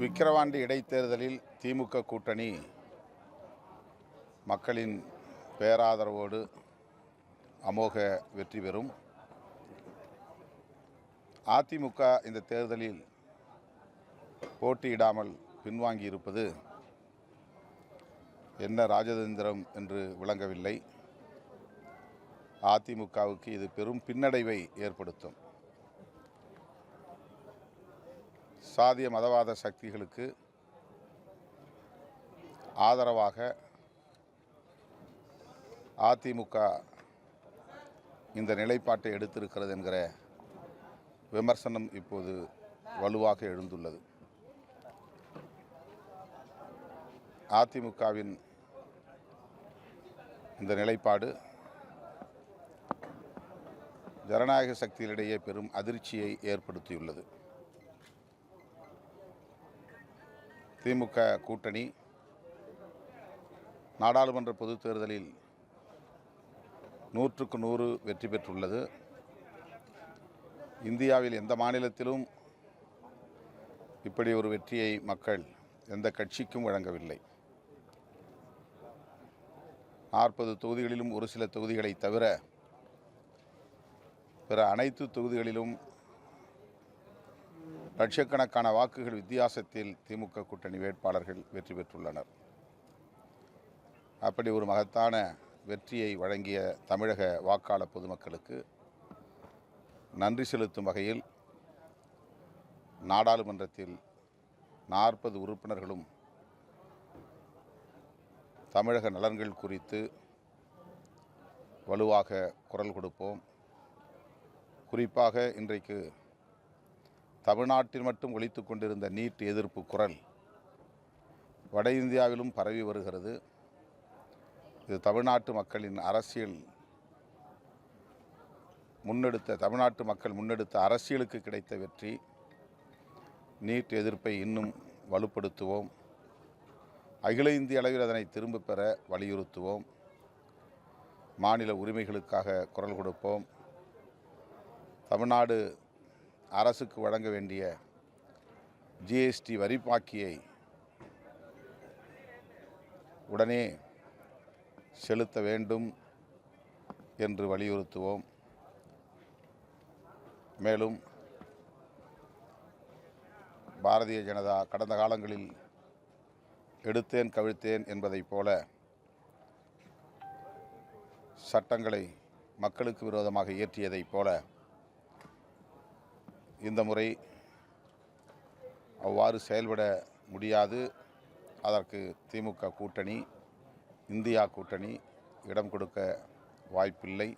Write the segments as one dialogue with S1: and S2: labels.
S1: விக்கிரவாண்டி இடைத்தேர்தலில் திமுக கூட்டணி மக்களின் பேராதரவோடு அமோக வெற்றி பெறும். அதிமுக இந்த தேர்தலில் போட்டியிடாமல் பின்வாங்கி இருப்பது என்ன ராஜதந்திரம் என்று விளங்கவில்லை. அதிமுகவுக்கு இது பெரும் பின்னடைவை ஏற்படுத்தும். சாதிய மதவாத சக்திகளுக்கு ஆதரவாக அதிமுக இந்த நிலைப்பாட்டை எடுத்திருக்கிறது என்கிற விமர்சனம் இப்போது வலுவாக எழுந்துள்ளது. அதிமுகவின் இந்த நிலைப்பாடு ஜனநாயக சக்திகளிடையே பெரும் அதிர்ச்சியை ஏற்படுத்தியுள்ளது. திமுக கூட்டணி நாடாளுமன்ற பொதுத் தேர்தலில் நூற்றுக்கு நூறு வெற்றி பெற்றுள்ளது. இந்தியாவில் எந்த மாநிலத்திலும் இப்படி ஒரு வெற்றியை மக்கள் எந்த கட்சிக்கும் வழங்கவில்லை. நாற்பது தொகுதிகளிலும் ஒரு சில தொகுதிகளை தவிர பிற அனைத்து தொகுதிகளிலும் லட்சக்கணக்கான வாக்குகள் வித்தியாசத்தில் திமுக கூட்டணி வேட்பாளர்கள் வெற்றி பெற்றுள்ளனர். அப்படி ஒரு மகத்தான வெற்றியை வழங்கிய தமிழக வாக்காள பொதுமக்களுக்கு நன்றி செலுத்தும் வகையில் நாடாளுமன்றத்தில் நாற்பது உறுப்பினர்களும் தமிழக நலன்கள் குறித்து வலுவாக குரல் கொடுப்போம். குறிப்பாக இன்றைக்கு தமிழ்நாட்டில் மட்டும் ஒழித்து கொண்டிருந்த நீட் எதிர்ப்பு குரல் வட இந்தியாவிலும் பரவி வருகிறது. இது தமிழ்நாட்டு மக்களின் அரசியல் முன்னெடுத்த தமிழ்நாட்டு மக்கள் முன்னெடுத்த அரசியலுக்கு கிடைத்த வெற்றி. நீட் எதிர்ப்பை இன்னும் வலுப்படுத்துவோம். அகில இந்திய அளவில் அதனை திரும்பப் பெற வலியுறுத்துவோம். மாநில உரிமைகளுக்காக குரல் கொடுப்போம். தமிழ்நாடு அரசுக்கு வழங்க வேண்டிய ஜிஎஸ்டி வரிப்பாக்கியை உடனே செலுத்த வேண்டும் என்று வலியுறுத்துவோம். மேலும் பாரதிய ஜனதா கடந்த காலங்களில் எடுத்தேன் கவிழ்த்தேன் என்பதைப் போல சட்டங்களை மக்களுக்கு விரோதமாக இயற்றியதைப் போல இந்த முறை அவ்வாறு செயல்பட முடியாது. அதற்கு திமுக கூட்டணி இந்தியா கூட்டணி இடம் கொடுக்க வாய்ப்பில்லை.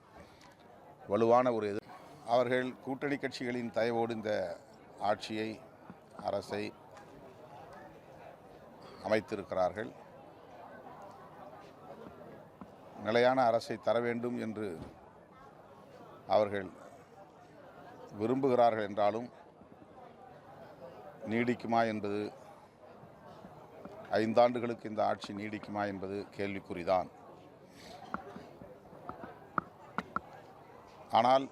S1: வலுவான ஒரு எதிர் அவர்கள் கூட்டணி கட்சிகளின் தயவோடு இந்த ஆட்சியை அரசை அமைத்திருக்கிறார்கள். நிலையான அரசை தர வேண்டும் என்று அவர்கள் விரும்புகிறார்கள் என்றாலும் நீடிக்குமா என்பது ஐந்தாண்டுகளுக்கு இந்த ஆட்சி நீடிக்குமா என்பது கேள்விக்குறிதான். ஆனால்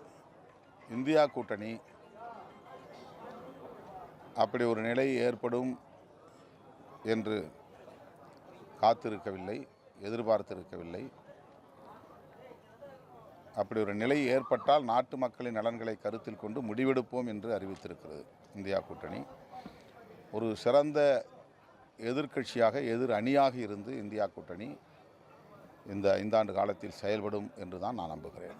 S1: இந்தியா கூட்டணி அப்படி ஒரு நிலை ஏற்படும் என்று காத்திருக்கவில்லை எதிர்பார்த்திருக்கவில்லை. அப்படி ஒரு நிலை ஏற்பட்டால் நாட்டு மக்களின் நலன்களை கருத்தில் கொண்டு முடிவெடுப்போம் என்று அறிவித்திருக்கிறது இந்தியா கூட்டணி. ஒரு சிறந்த எதிர்க்கட்சியாக எதிர் அணியாக இருந்து இந்தியா கூட்டணி இந்த ஐந்தாண்டு காலத்தில் செயல்படும் என்று தான் நான் நம்புகிறேன்.